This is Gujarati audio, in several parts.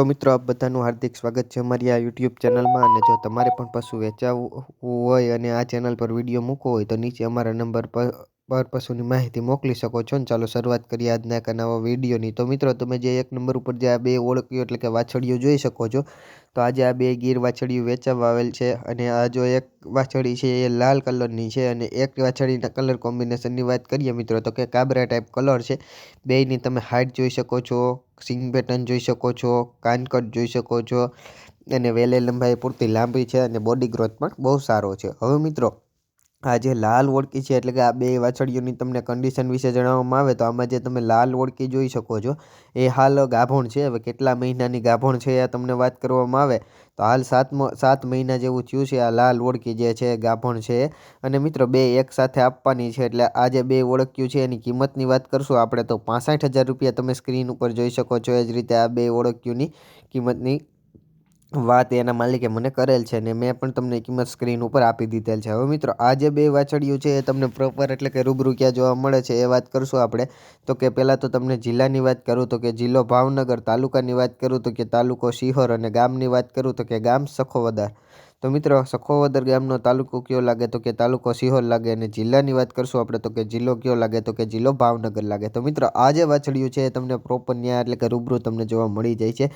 તો મિત્રો આપ બધાનું હાર્દિક સ્વાગત છે અમારી આ યુટ્યુબ ચેનલમાં. અને જો તમારે પણ પશુ વેચાવવું હોય અને આ ચેનલ પર વીડિયો મૂકવો હોય તો નીચે અમારા નંબર પર પર પશુની માહિતી મોકલી શકો છો ને ચાલો શરૂઆત કરીએ આજના એક નવા વિડીયોની. તો મિત્રો, તમે જે એક નંબર ઉપર જે આ બે ઓળખ્યું એટલે કે વાછડીઓ જોઈ શકો છો, તો આજે આ બે ગીર વાછડીઓ વેચાવવા આવેલ છે અને આ જો એક વાછડી છે એ લાલ કલરની છે અને એક વાછડીના કલર કોમ્બિનેશનની વાત કરીએ મિત્રો, તો કે કાબરા ટાઈપ કલર છે. બેયની તમે હાઇટ જોઈ શકો છો, સિંગ પેટર્ન જોઈ શકો છો કાનકટ જોઈ શકો છો અને વેલે લંબાઈ પૂરતી લાંબી છે અને બોડી ગ્રોથ પણ બહુ સારો છે. હવે મિત્રો આ જે લાલ ઓળકી છે, એટલે કે આ બે વાછડીઓની તમને કન્ડિશન વિશે જણાવવામાં આવે, તો આમાં જે તમે લાલ ઓળકી જોઈ શકો છો, એ હાલ ગાભણ છે. હવે કેટલા મહિનાની ગાભણ છે, આ તમને વાત કરવામાં આવે, તો હાલ સાતમો, સાત મહિના જેવું થયું છે, આ લાલ ઓળકી જે છે, ગાભણ છે. અને મિત્રો, બે એક સાથે આપવાની છે, એટલે આ જે બે ઓળખ્યું છે, એની કિંમતની વાત કરશું. આપણે તો પાસઠ હજાર રૂપિયા તમે સ્ક્રીન ઉપર જોઈ શકો છો, એ જ રીતે આ બે ઓળખ્યુંની કિંમતની વાત એના માલિકે મને કરેલ છે ને મેં પણ તમને કિંમત સ્ક્રીન ઉપર આપી દીધેલ છે. હવે મિત્રો, આ જે બે વાછડીઓ છે એ તમને પ્રોપર એટલે કે રૂબરૂ ક્યાં જોવા મળે છે એ વાત કરશું આપણે. તો કે પહેલાં તો તમને જિલ્લાની વાત કરું, તો કે જિલ્લો ભાવનગર, તાલુકાની વાત કરું, તો કે તાલુકો શિહોર અને ગામની વાત કરું, તો કે ગામ સખોવદર. તો મિત્રો, સખોવદર ગામનો તાલુકો કયો લાગે? તો કે તાલુકો સિહોર લાગે અને જિલ્લાની વાત કરશું આપણે, તો કે જિલ્લો કયો લાગે? તો કે જિલ્લો ભાવનગર લાગે. તો મિત્રો, આ જે વાછડિયું છે તમને પ્રોપર ન્યાય એટલે કે રૂબરૂ તમને જોવા મળી જાય છે.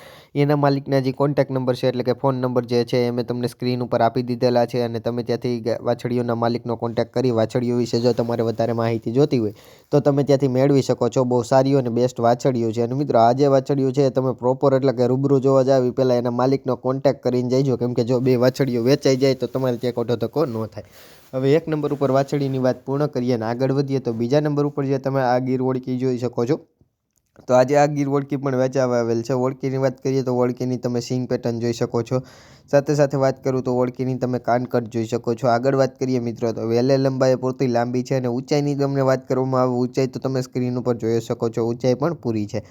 એના માલિકના જે કોન્ટેક્ટ નંબર છે એટલે કે ફોન નંબર જે છે એ મેં તમને સ્ક્રીન ઉપર આપી દીધેલા છે અને તમે ત્યાંથી વાછડીઓના માલિકનો કોન્ટેક્ટ કરી વાછડીઓ વિશે જો તમારે વધારે માહિતી જોતી હોય, તો તમે ત્યાંથી મેળવી શકો છો. બહુ સારી અને બેસ્ટ વાછડીઓ છે. અને મિત્રો, આ જે વાછડીઓ છે તમે પ્રોપર એટલે કે રૂબરૂ જોવા જાવી પહેલાં એના માલિકનો કોન્ટેક્ટ કરીને જઈજો. કેમ કે જો બે વાછડીઓ વાછડીઓ વેચાઈ જાય તો તમારે ત્યાં કોઢો ધક્કો ન થાય. હવે એક નંબર ઉપર વાછડીની વાત પૂર્ણ કરીએ અને આગળ વધીએ તો બીજા નંબર ઉપર જે તમે આ ગીર ઓળખી જોઈ શકો છો તો આજે આ ગીર ઓળખી પણ વેચાવા આવેલ છે. ઓળખીની વાત કરીએ તો ઓળખીની તમે સિંગ પેટર્ન જોઈ શકો છો. સાથે સાથે વાત કરું તો ઓળખીની તમે કાનકટ જોઈ શકો છો. આગળ વાત કરીએ મિત્રો, તો વેલે લંબાઈ પૂરતી લાંબી છે અને ઊંચાઈની તમને વાત કરવામાં આવે, ઊંચાઈ તો તમે સ્ક્રીન ઉપર જોઈ શકો છો. ઊંચાઈ પણ પૂરી છે.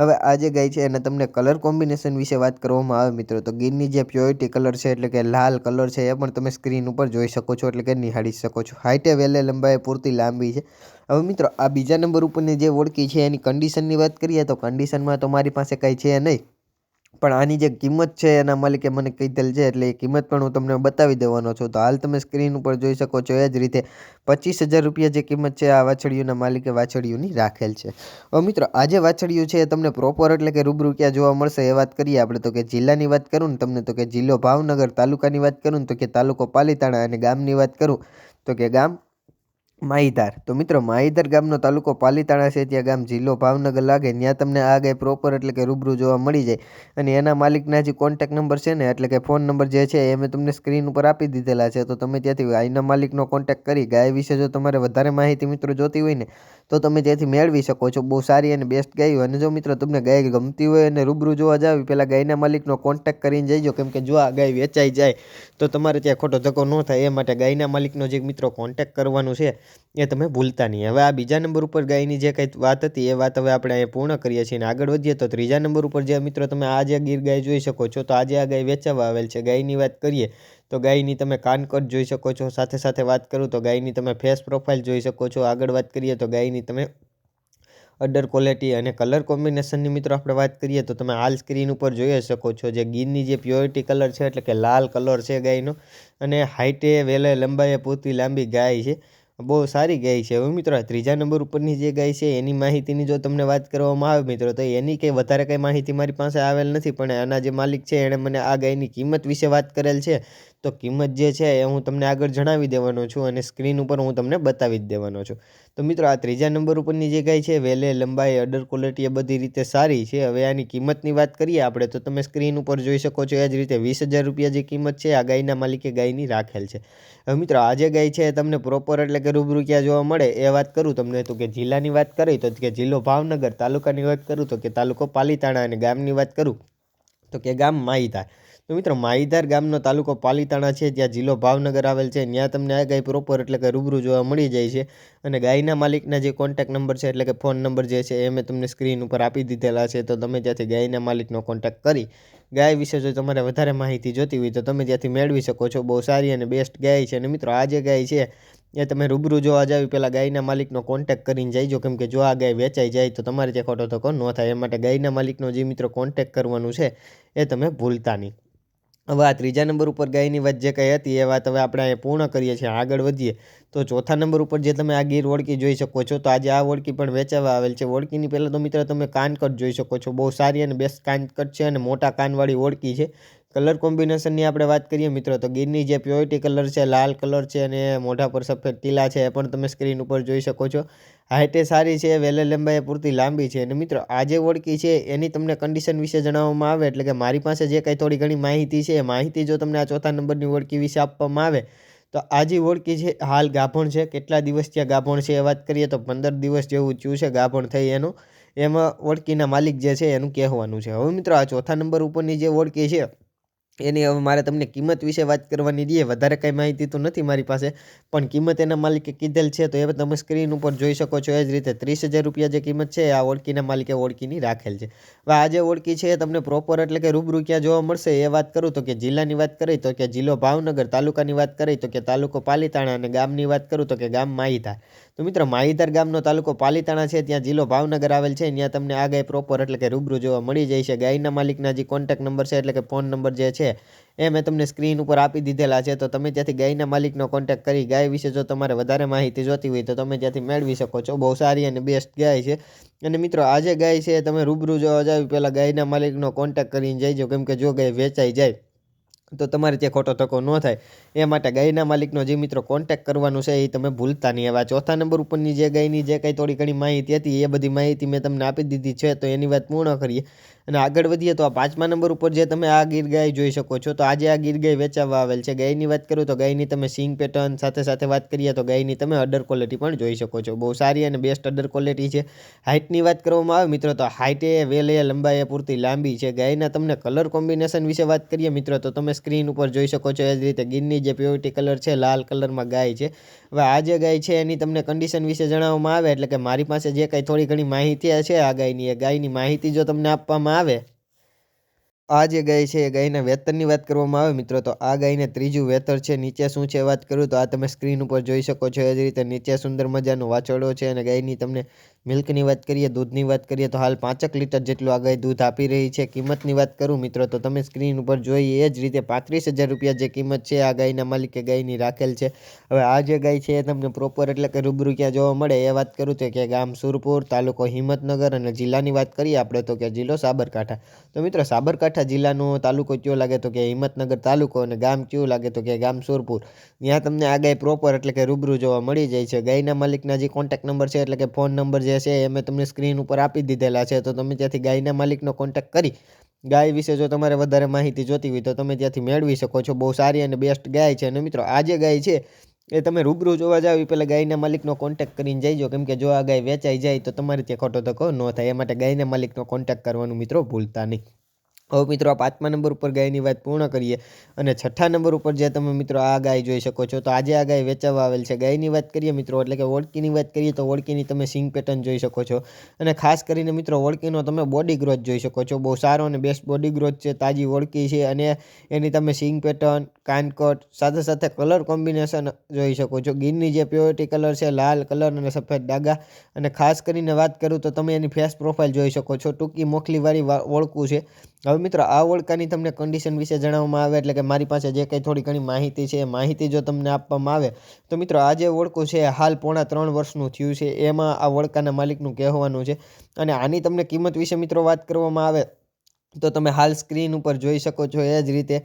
હવે આ જે ગાય છે અને તમને કલર કોમ્બિનેશન વિશે વાત કરવામાં આવે મિત્રો, તો ગીરની જે પ્યોરિટી કલર છે એટલે કે લાલ કલર છે એ પણ તમે સ્ક્રીન ઉપર જોઈ શકો છો એટલે કે નિહાળી શકો છો. હાઇટે વેલે લંબાઈ પૂરતી લાંબી છે. હવે મિત્રો, આ બીજા નંબર ઉપરની જે ઓળખી છે, એની કન્ડિશનની વાત કરીએ તો કન્ડિશનમાં તો મારી પાસે કંઈ છે નહીં. પણ આની જે કિંમત છે, એના માલિકે મને કીધેલ છે, એટલે એ કિંમત પણ હું તમને બતાવી દેવાનો છું. તો હાલ તમે સ્ક્રીન ઉપર જોઈ શકો છો એ જ રીતે પચીસ હજાર રૂપિયા જે કિંમત છે, આ વાછડીઓના માલિકે વાછડીઓની રાખેલ છે. હવે મિત્રો, આ જે વાછડીઓ છે, એ તમને પ્રોપર એટલે કે રૂબરૂ ક્યાં જોવા મળશે એ વાત કરીએ આપણે. તો કે જિલ્લાની વાત કરું ને તમને, તો કે જિલ્લો ભાવનગર તાલુકાની વાત કરું તો કે તાલુકો પાલીતાણા અને ગામની વાત કરું. તો કે ગામ માહીધાર તો મિત્રો માહીધાર ગામનો તાલુકો પાલીતાણા છે, ત્યાં ગામ જિલ્લો ભાવનગર લાગે. ત્યાં તમને આ ગાય પ્રોપર એટલે કે રૂબરૂ જોવા મળી જાય. અને એના માલિકના જે કોન્ટેક નંબર છે ને, એટલે કે ફોન નંબર જે છે, એ મેં તમને સ્ક્રીન ઉપર આપી દીધેલા છે. તો તમે ત્યાંથી ગાયના માલિકનો કોન્ટેક કરી ગાય વિશે જો તમારે વધારે માહિતી મિત્રો જોતી હોય ને તો તમે ત્યાંથી મેળવી શકો છો. બહુ સારી અને બેસ્ટ ગાય અને જો મિત્રો તમને ગાય ગમતી હોય અને રૂબરૂ જોવા જાવ પહેલાં ગાયના માલિકનો કોન્ટેક કરીને જઈજો. કેમ કે જો આ ગાય વેચાઈ જાય, તો તમારે ત્યાં ખોટો ધક્કો ન થાય. એ માટે ગાયના માલિકનો જે મિત્રો કોન્ટેક કરવાનું છે, એ તમે ભૂલતા નહીં. હવે આ બીજા નંબર ઉપર ગાયની જે કંઈ વાત હતી, એ વાત હવે આપણે અહીંયા પૂર્ણ કરીએ છીએ. અને આગળ વધીએ તો ત્રીજા નંબર ઉપર જે મિત્રો તમે આ જે ગીર ગાય જોઈ શકો છો, તો આજે આ ગાય વેચાવા આવેલ છે. ગાયની વાત કરીએ તો ગાયની તમે કાનકટ જોઈ શકો છો. સાથે સાથે વાત કરું તો ગાયની તમે ફેસ પ્રોફાઇલ જોઈ શકો છો. આગળ વાત કરીએ તો ગાયની તમે અડર ક્વોલિટી અને કલર કોમ્બિનેશનની મિત્રો આપણે વાત કરીએ તો તમે હાલ સ્ક્રીન ઉપર જોઈ શકો છો જે ગીરની જે પ્યોરિટી કલર છે એટલે કે લાલ કલર છે ગાયનો અને હાઇટે વેલે લંબાઈએ પૂરતી લાંબી ગાય છે. બહુ સારી ગાય છે. હવે મિત્રો ત્રીજા નંબર ઉપરની જે ગાય છે, એની માહિતીની જો તમને વાત કરવામાં આવે મિત્રો, તો એની કંઈ વધારે કંઈ માહિતી મારી પાસે આવેલ નથી, પણ આના જે માલિક છે, એણે મને આ ગાયની કિંમત વિશે વાત કરેલ છે. તો કિંમત જે છે, એ હું તમને આગળ જણાવી દેવાનો છું અને સ્ક્રીન ઉપર હું તમને બતાવી જ દેવાનો છું. તો મિત્રો આ ત્રીજા નંબર ઉપરની જે ગાય છે, વેલે, લંબાઈ, અડર ક્વોલિટી એ બધી રીતે સારી છે. હવે આની કિંમતની વાત કરીએ આપણે, તો તમે સ્ક્રીન ઉપર જોઈ શકો છો, એ જ રીતે વીસ હજાર રૂપિયા જે કિંમત છે, આ ગાયના માલિકે ગાયની રાખેલ છે. હવે મિત્રો આ જે ગાય છે તમને પ્રોપર એટલે કે રૂબરૂ ક્યાં જોવા મળે, એ વાત કરું તમને તો કે જિલ્લાની વાત કરી તો કે જિલ્લો ભાવનગર, તાલુકાની વાત કરું તો કે તાલુકો પાલીતાણા અને ગામની વાત કરું તો કે ગામ માહીધાર તો મિત્રો માહીધાર ગામનો તાલુકો પાલીતાણા છે, જ્યાં જિલ્લો ભાવનગર આવેલ છે. ત્યાં તમને આ ગાય પ્રોપર એટલે કે રૂબરૂ જોવા મળી જાય છે અને ગાયના માલિકના જે કોન્ટેક નંબર છે એટલે કે ફોન નંબર જે છે એ મેં તમને સ્ક્રીન ઉપર આપી દીધેલા છે. તો તમે ત્યાંથી ગાયના માલિકનો કોન્ટેક કરી ગાય વિશે જો તમારે વધારે માહિતી જોતી હોય તો તમે ત્યાંથી મેળવી શકો છો. બહુ સારી અને બેસ્ટ ગાય છે. અને મિત્રો આ જે ગાય છે, એ તમે રૂબરૂ જોવા જાવ પહેલાં ગાયના માલિકનો કોન્ટેક કરીને જઈજો કેમ કે જો આ ગાય વેચાઈ જાય તો તમારે ત્યાં ખોટો ધક્કો ન થાય. એ માટે ગાયના માલિકનો જે મિત્રો કોન્ટેક કરવાનું છે, એ તમે ભૂલતા નહીં. હવે આ ત્રીજા નંબર ઉપર ગાયની વાત જે કંઈ હતી, એ વાત હવે આપણે અહીંયા પૂર્ણ કરીએ છીએ. આગળ વધીએ. તો ચોથા નંબર ઉપર જે તમે આ ગીર ઓળકી જોઈ શકો છો, તો આજે આ ઓળકી પણ વેચાવા આવેલ છે. ઓળકીની પહેલાં તો મિત્ર તમે કાનકટ જોઈ શકો છો. બહુ સારી અને બેસ્ટ કાનકટ છે અને મોટા કાનવાળી ઓળકી છે. કલર કોમ્બિનેશનની આપણે વાત કરીએ મિત્રો, તો ગીરની જે પ્યોરિટી કલર છે, લાલ કલર છે અને મોઢા પર સફેદ ટીલા છે, એ પણ તમે સ્ક્રીન ઉપર જોઈ શકો છો. હાઇટે સારી છે, વેલે લંબાઈ પૂરતી લાંબી છે અને મિત્રો, આ જે ઓળખી છે, એની તમને કન્ડિશન વિશે જણાવવામાં આવે, એટલે કે મારી પાસે જે કંઈ થોડી ઘણી માહિતી છે, એ માહિતી જો તમને આ ચોથા નંબરની ઓળખી વિશે આપવામાં આવે, તો આ જે ઓળખી છે, હાલ ગાભણ છે, કેટલા દિવસ ત્યાં ગાભણ છે એ વાત કરીએ, તો પંદર દિવસ જેવું ચ્યું છે ગાભણ થઈ એનું, એમાં ઓળખીના માલિક જે છે એનું કહેવાનું છે. હવે મિત્રો, આ ચોથા નંબર ઉપરની જે ઓળખી છે એની હવે મારે તમને કિંમત વિશે વાત કરવાની દઈએ વધારે કાંઈ માહિતી તો નથી મારી પાસે, પણ કિંમત એના માલિકે કીધેલ છે, તો એ તમે સ્ક્રીન ઉપર જોઈ શકો છો, એ જ રીતે ત્રીસ હજાર રૂપિયા જે કિંમત છે આ ઓળખીના માલિકે ઓળખીની રાખેલ છે. હવે આ જે ઓળખી છે, એ તમને પ્રોપર એટલે કે રૂબરૂ ક્યાં જોવા મળશે, એ વાત કરું તો કે જિલ્લાની વાત કરી તો કે જિલ્લો ભાવનગર તાલુકાની વાત કરી તો કે તાલુકો પાલીતાણા અને ગામની વાત કરું તો કે ગામ માહિતાર. તો મિત્રો, માહિતાર ગામનો તાલુકો પાલીતાણા છે, ત્યાં જિલ્લો ભાવનગર આવેલ છે, ત્યાં તમને આ પ્રોપર એટલે કે રૂબરૂ જોવા મળી જાય છે. ગાયના માલિકના જે કોન્ટેક્ટ નંબર છે, એટલે કે ફોન નંબર જે છે એ મેં તમને સ્ક્રીન ઉપર આપી દીધેલા છે, તો તમે ત્યાંથી ગાયના માલિકનો કોન્ટેક્ટ કરી ગાય વિશે જો તમારે વધારે માહિતી જોતી હોય તો તમે ત્યાંથી મેળવી શકો છો. બહુ સારી અને બેસ્ટ ગાય છે. અને મિત્રો, આજે ગાય છે, તમે રૂબરૂ જોવા જાવ પહેલાં ગાયના માલિકનો કોન્ટેક્ટ કરીને જઈજો કેમ કે જો ગાય વેચાઈ જાય, તો તમારે ત્યાં ખોટો ધક્કો ન થાય. એ માટે ગાયના માલિકનો જે મિત્રો કોન્ટેક્ટ કરવાનું છે, એ તમે ભૂલતા નહીં. એવા ચોથા નંબર ઉપરની જે ગાયની જે કંઈ થોડી ઘણી માહિતી હતી, એ બધી માહિતી મેં તમને આપી દીધી છે, તો એની વાત પૂર્ણ કરીએ. અને આગળ વધીએ તો આ પાંચમા નંબર ઉપર જે તમે આ ગીર ગાય જોઈ શકો છો, તો આજે આ ગીર ગાય વેચાવવા આવેલ છે. ગાયની વાત કરું તો ગાયની તમે સિંગ પેટર્ન સાથે સાથે વાત કરીએ તો ગાયની તમે અડર ક્વોલિટી પણ જોઈ શકો છો. બહુ સારી અને બેસ્ટ અડર ક્વોલિટી છે. હાઇટની વાત કરવામાં આવે મિત્રો, તો હાઇટે એ લંબાઈ પૂરતી લાંબી છે. ગાયના તમને કલર કોમ્બિનેશન વિશે વાત કરીએ મિત્રો, તો તમે સ્ક્રીન ઉપર જોઈ શકો છો એ જ રીતે ગીરની જે પ્યોરિટી કલર છે, લાલ કલરમાં ગાય છે. હવે આ જે ગાય છે એની તમને કન્ડિશન વિશે જણાવવામાં આવે, એટલે કે મારી પાસે જે કંઈ થોડી ઘણી માહિતી છે, આ ગાયની, એ ગાયની માહિતી જો તમને આપવામાં આવે? આ જે ગાય છે, એ ગાયના વેતનની વાત કરવામાં આવે મિત્રો, તો આ ગાયને ત્રીજું વેતર છે. નીચે શું છે વાત કરું તો આ તમે સ્ક્રીન ઉપર જોઈ શકો છો. એ જ રીતે નીચે સુંદર મજાનો વાછરડો છે અને ગાયની તમને મિલ્કની વાત કરીએ, દૂધની વાત કરીએ, તો હાલ પાંચક લીટર જેટલું આ ગાય દૂધ આપી રહી છે. કિંમતની વાત કરું મિત્રો, તો તમે સ્ક્રીન ઉપર જોઈ એ જ રીતે પાંત્રીસ હજાર રૂપિયા જે કિંમત છે આ ગાયના માલિકે ગાયની રાખેલ છે. હવે આ જે ગાય છે એ તમને પ્રોપર એટલે કે રૂબરૂ ક્યાં જોવા મળે એ વાત કરું તો કે ગામ સુરપુર, તાલુકો હિંમતનગર અને જિલ્લાની વાત કરીએ આપણે તો કે જિલ્લો સાબરકાંઠા. તો મિત્રો, સાબરકાંઠા જિલ્લાનો તાલુકો કયો લાગે તો કે હિંમતનગર તાલુકો અને ગામ કયું લાગે તો કે ગામ સુરપુર. ત્યાં તમને આ ગાય પ્રોપર એટલે કે રૂબરૂ જોવા મળી જાય છે. ગાયના માલિકના જે કોન્ટેક્ટ નંબર છે એટલે કે ફોન નંબર જે છે એ મેં તમને સ્ક્રીન ઉપર આપી દીધેલા છે, તો તમે ત્યાંથી ગાયના માલિકનો કોન્ટેક્ટ કરી. ગાય વિશે જો તમારે વધારે માહિતી જોતી હોય તો તમે ત્યાંથી મેળવી શકો છો. બહુ સારી અને બેસ્ટ ગાય છે અને મિત્રો આ જે ગાય છે, એ તમે રૂબરૂ જોવા જાવ પહેલાં ગાયના માલિકનો કોન્ટેક્ટ કરીને જઈજો કેમ કે જો આ ગાય વેચાઈ જાય તો તમારે ત્યાં ખોટો ધક્કો ન થાય. એ માટે ગાયના માલિકનો કોન્ટેક્ટ કરવાનું મિત્રો ભૂલતા નહીં. હવે મિત્રો આ પાંચમા નંબર ઉપર ગાયની વાત પૂર્ણ કરીએ અને છઠ્ઠા નંબર ઉપર જે તમે મિત્રો આ ગાય જોઈ શકો છો, તો આજે આ ગાય વેચાવા આવેલ છે. ગાયની વાત કરીએ મિત્રો, એટલે કે ઓળકીની વાત કરીએ તો ઓળકીની તમે સિંગ પેટર્ન જોઈ શકો છો. અને ખાસ કરીને મિત્રો ઓળકીનો તમે બોડી ગ્રોથ જોઈ શકો છો. બહુ સારો અને બેસ્ટ બોડી ગ્રોથ છે, તાજી ઓળકી છે અને એની તમે સિંગ પેટર્ન, કાનકટ, સાથે સાથે કલર કોમ્બિનેશન જોઈ શકો છો. ગીરની જે પ્યોરિટી કલર છે, લાલ કલર અને સફેદ ડાગા અને ખાસ કરીને વાત કરું તો તમે એની ફેસ પ્રોફાઇલ જોઈ શકો છો. ટૂંકી મોખલીવાળી ઓળખું છે. હવે મિત્રો, આ ઓળખાની તમને કન્ડિશન વિશે જણાવવામાં આવે એટલે કે મારી પાસે જે કંઈ થોડી ઘણી માહિતી છે, એ માહિતી જો તમને આપવામાં આવે, તો મિત્રો, આ જે ઓળખું છે હાલ પોણા ત્રણ વર્ષનું થયું છે, એમાં આ ઓળખાના માલિકનું કહેવાનું છે. અને આની તમને કિંમત વિશે મિત્રો વાત કરવામાં આવે, તો તમે હાલ સ્ક્રીન ઉપર જોઈ શકો છો એ જ રીતે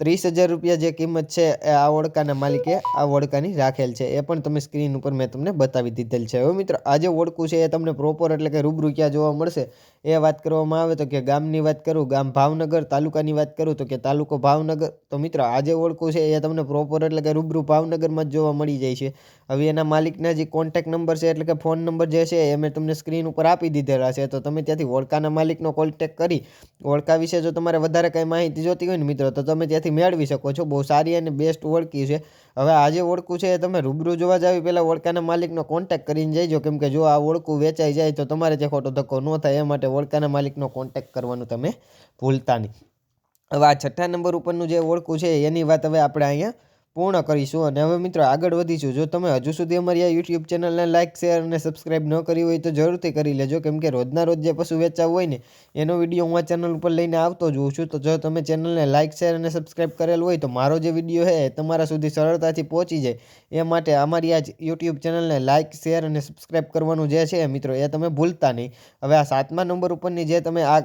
ત્રીસ હજાર રૂપિયા જે કિંમત છે એ આ ઓળખાના માલિકે આ ઓળખાની રાખેલ છે. એ પણ તમે સ્ક્રીન ઉપર મેં તમને બતાવી દીધેલ છે. હવે મિત્રો, આ જે ઓળખું છે એ તમને પ્રોપર એટલે કે રૂબરૂ ક્યાં જોવા મળશે એ વાત કરવામાં આવે તો કે ગામની વાત કરું, ગામ ભાવનગર, તાલુકાની વાત કરું તો કે તાલુકો ભાવનગર. તો મિત્રો, આ જે ઓળખું છે એ તમને પ્રોપર એટલે કે રૂબરૂ ભાવનગરમાં જ જોવા મળી જાય છે. હવે એના માલિકના જે કોન્ટેક નંબર છે એટલે કે ફોન નંબર જે છે એ મેં તમને સ્ક્રીન ઉપર આપી દીધેલા છે. તો તમે ત્યાંથી ઓળખાના માલિકનો કોન્ટેક કરી ઓળખા વિશે જો તમારે વધારે કંઈ માહિતી જોતી હોય ને મિત્રો, તો તમે ત્યાંથી મેળવી શકો છો. બહુ સારી અને બેસ્ટ ઓળખી છે. હવે આ જે ઓળખું છે એ તમે રૂબરૂ જોવા જાવ પહેલાં ઓળખાના માલિકનો કોન્ટેક્ટ કરીને જઈજો. કેમ કે જો આ ઓળખું વેચાઈ જાય તો તમારે જે ખોટો ધક્કો ન થાય, એ માટે ઓળખાના માલિકનો કોન્ટેક્ટ કરવાનું તમે ભૂલતા નહીં. હવે આ છઠ્ઠા નંબર ઉપરનું જે ઓળખું છે, એની વાત હવે આપણે અહીંયા પૂર્ણ કરીશું. અને હવે મિત્રો આગળ વધીશું. જો તમે હજુ સુધી અમારી આ યુટ્યુબ ચેનલને લાઇક શેર અને સબસ્ક્રાઇબ ન કરી હોય તો જરૂરથી કરી લેજો. કેમ કે રોજના રોજ જે પશુ વેચાવું હોય ને, એનો વીડિયો હું આ ચેનલ ઉપર લઈને આવતો જોઉં છું. તો જો તમે ચેનલને લાઇક શેર અને સબસ્ક્રાઇબ કરેલ હોય તો મારો જે વીડિયો છે તમારા સુધી સરળતાથી પહોંચી જાય. એ માટે અમારી આ યુટ્યુબ ચેનલને લાઇક શેર અને સબસ્ક્રાઇબ કરવાનું જે છે મિત્રો એ તમે ભૂલતા નહીં. હવે આ સાતમા નંબર ઉપરની જે તમે આ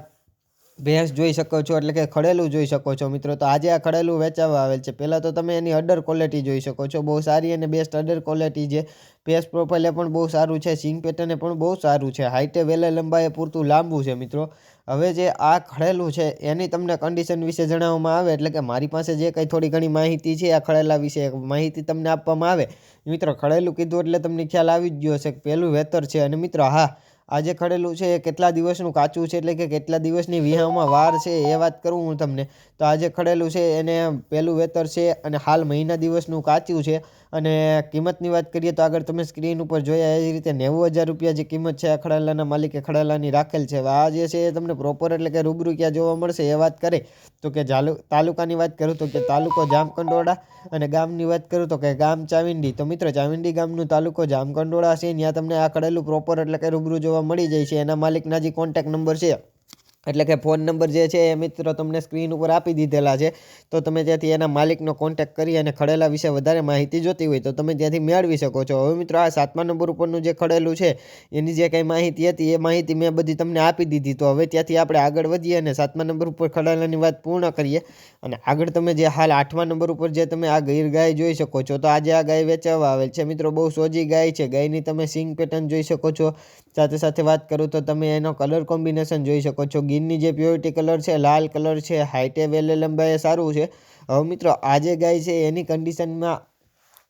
ભેંસ જોઈ શકો છો, એટલે કે ખડેલું જોઈ શકો છો મિત્રો. તો આજે આ ખડેલું વેચાવા આવેલ છે. પહેલાં તો તમે એની અડર ક્વોલિટી જોઈ શકો છો. બહુ સારી અને બેસ્ટ અડર ક્વોલિટી છે. પેસ પ્રોફાઇલે પણ બહુ સારું છે. સિંગ પેટર્ને પણ બહુ સારું છે. હાઇટે વેલે લંબાઈએ પૂરતું લાંબુ છે મિત્રો. હવે જે આ ખડેલું છે, એની તમને કન્ડિશન વિશે જણાવવામાં આવે, એટલે કે મારી પાસે જે કંઈ થોડી ઘણી માહિતી છે, આ ખડેલા વિશે માહિતી તમને આપવામાં આવે. મિત્રો, ખડેલું કીધું એટલે તમને ખ્યાલ આવી જ ગયો છે કે પહેલું વેતર છે. અને મિત્રો, હા આ જે ખડેલું છે, એ કેટલા દિવસનું કાચું છે, એટલે કે કેટલા દિવસની વિહામાં વાર છે, એ વાત કરું હું તમને. તો આ જે ખડેલું છે, એને પહેલું વેતર છે અને હાલ મહિના દિવસનું કાચું છે. અને કિંમતની વાત કરીએ તો આગળ તમે સ્ક્રીન ઉપર જોયા એ રીતે નેવું હજાર રૂપિયા જે કિંમત છે આ ખડાલાના માલિકે ખડાલાની રાખેલ છે. આ જે છે એ તમને પ્રોપર એટલે કે રૂબરૂ ક્યાં જોવા મળશે એ વાત કરે. તો કે જાલુ તાલુકાની વાત કરું તો કે તાલુકો જામકંડોળા અને ગામની વાત કરું તો કે ગામ ચાવિંડી. તો મિત્રો, ચાવિંડી ગામનું તાલુકો જામકંડોળા છે. ત્યાં તમને આ ખડેલું પ્રોપર એટલે કે રૂબરૂ જોવા મળી જાય છે. એના માલિકના જે કોન્ટેક નંબર છે એટલે કે ફોન નંબર જે છે એ મિત્રો તમને સ્ક્રીન ઉપર આપી દીધેલા છે. તો તમે ત્યાંથી એના માલિકનો કોન્ટેક કરી અને ખડેલા વિશે વધારે માહિતી જોતી હોય તો તમે ત્યાંથી મેળવી શકો છો. હવે મિત્રો આ સાતમા નંબર ઉપરનું જે ખડેલું છે, એની જે કંઈ માહિતી હતી, એ માહિતી મેં બધી તમને આપી દીધી. તો હવે ત્યાંથી આપણે આગળ વધીએ અને સાતમા નંબર ઉપર ખડેલાની વાત પૂર્ણ કરીએ. અને આગળ તમે જે હાલ આઠમા નંબર ઉપર જે તમે આ ગીર ગાય જોઈ શકો છો, તો આજે આ ગાય વેચાવા આવેલ છે. મિત્રો બહુ સોજી ગાય છે. ગાયની તમે સિંગ પેટર્ન જોઈ શકો છો. સાથે સાથે વાત કરું તો તમે એનો કલર કોમ્બિનેશન જોઈ શકો છો. ગીરની જે પ્યોરિટી કલર છે, લાલ કલર છે હાઇટે વેલે લંબાઈ સારું છે. હવે મિત્રો આ જે ગાય છે એની કન્ડિશનમાં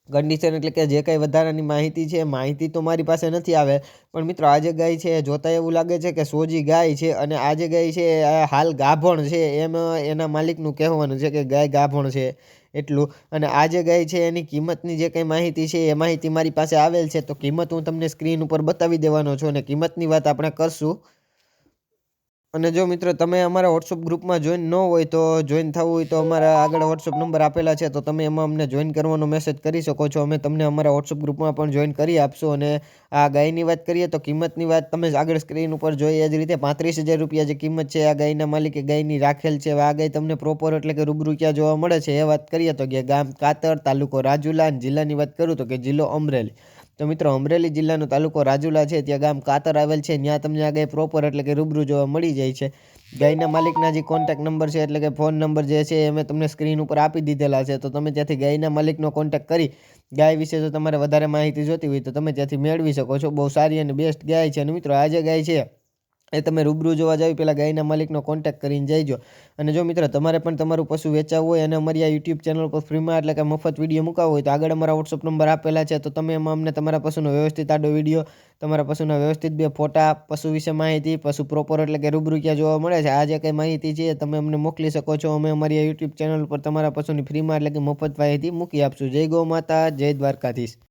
કન્ડિશન એટલે કે જે કંઈ વધારાની માહિતી છે, માહિતી તો મારી પાસે નથી આવે, પણ મિત્રો આ જે ગાય છે જોતા એવું લાગે છે કે સોજી ગાય છે અને આ જે ગાય છે હાલ ગાભણ છે, એમ એના માલિકનું કહેવાનું છે કે ગાય ગાભણ છે એટલું. અને આ જે ગાય છે એની કિંમતની જે કંઈ માહિતી છે, એ માહિતી મારી પાસે આવેલ છે, તો કિંમત હું તમને સ્ક્રીન ઉપર બતાવી દેવાનો છું અને કિંમતની વાત આપણે કરશું. અને જો મિત્રો, તમે અમારા વોટ્સઅપ ગ્રુપમાં જોઈન ન હોય તો જોઈન થવું હોય તો અમારા આગળ વોટ્સઅપ નંબર આપેલા છે, તો તમે એમાં અમને જોઈન કરવાનો મેસેજ કરી શકો છો. અમે તમને અમારા વોટ્સઅપ ગ્રુપમાં પણ જોઈન કરી આપશું અને આ ગાયની વાત કરીએ તો કિંમતની વાત તમે આગળ સ્ક્રીન ઉપર જોઈએ એ જ રીતે પાંત્રીસ હજાર રૂપિયા જે કિંમત છે આ ગાયના માલિકે ગાયની રાખેલ છે. આ ગાય તમને પ્રોપર એટલે કે રૂબરૂ ક્યાં જોવા મળે છે એ વાત કરીએ તો કે ગામ કાતર, તાલુકો રાજુલા જિલ્લાની વાત કરું તો કે જિલ્લો અમરેલી. તો મિત્રો, અમરેલી જિલ્લાનો તાલુકો રાજુલા છે. ત્યાં ગામ કાતર આવેલ છે. ત્યાં તમને આ ગાય પ્રોપર એટલે કે રૂબરૂ જોવા મળી જાય છે. ગાયના માલિકના જે કોન્ટેક નંબર છે એટલે કે ફોન નંબર જે છે એ મેં તમને સ્ક્રીન ઉપર આપી દીધેલા છે. તો તમે ત્યાંથી ગાયના માલિકનો કોન્ટેક કરી ગાય વિશે જો તમારે વધારે માહિતી જોતી હોય તો તમે ત્યાંથી મેળવી શકો છો. બહુ સારી અને બેસ્ટ ગાય છે. અને મિત્રો, આ જે ગાય છે એ તમે રૂબરૂ જોવા જાવ પહેલાં ગાયના માલિકનો કોન્ટેક્ટ કરીને જઈજો અને જો મિત્ર, તમારે પણ તમારું પશુ વેચાવવું હોય અને અમારી આ યુટ્યુબ ચેનલ પર ફ્રીમાં એટલે કે મફત વીડિયો મુકાવવો હોય તો આગળ અમારા વોટ્સઅપ નંબર આપેલા છે. તો તમે એમાં અમને તમારા પશુનો વ્યવસ્થિત આડો વીડિયો તમારા પશુના વ્યવસ્થિત બે ફોટા, પશુ વિશે માહિતી, પશુ પ્રોપર એટલે કે રૂબરૂ ક્યાં જોવા મળે છે, આ જે કંઈ માહિતી છે તમે અમને મોકલી શકો છો. અમે અમારી આ યુટ્યુબ ચેનલ પર તમારા પશુની ફ્રીમાં એટલે કે મફત માહિતી મૂકી આપશું. જય ગૌ માતા, જય દ્વારકાધીશ.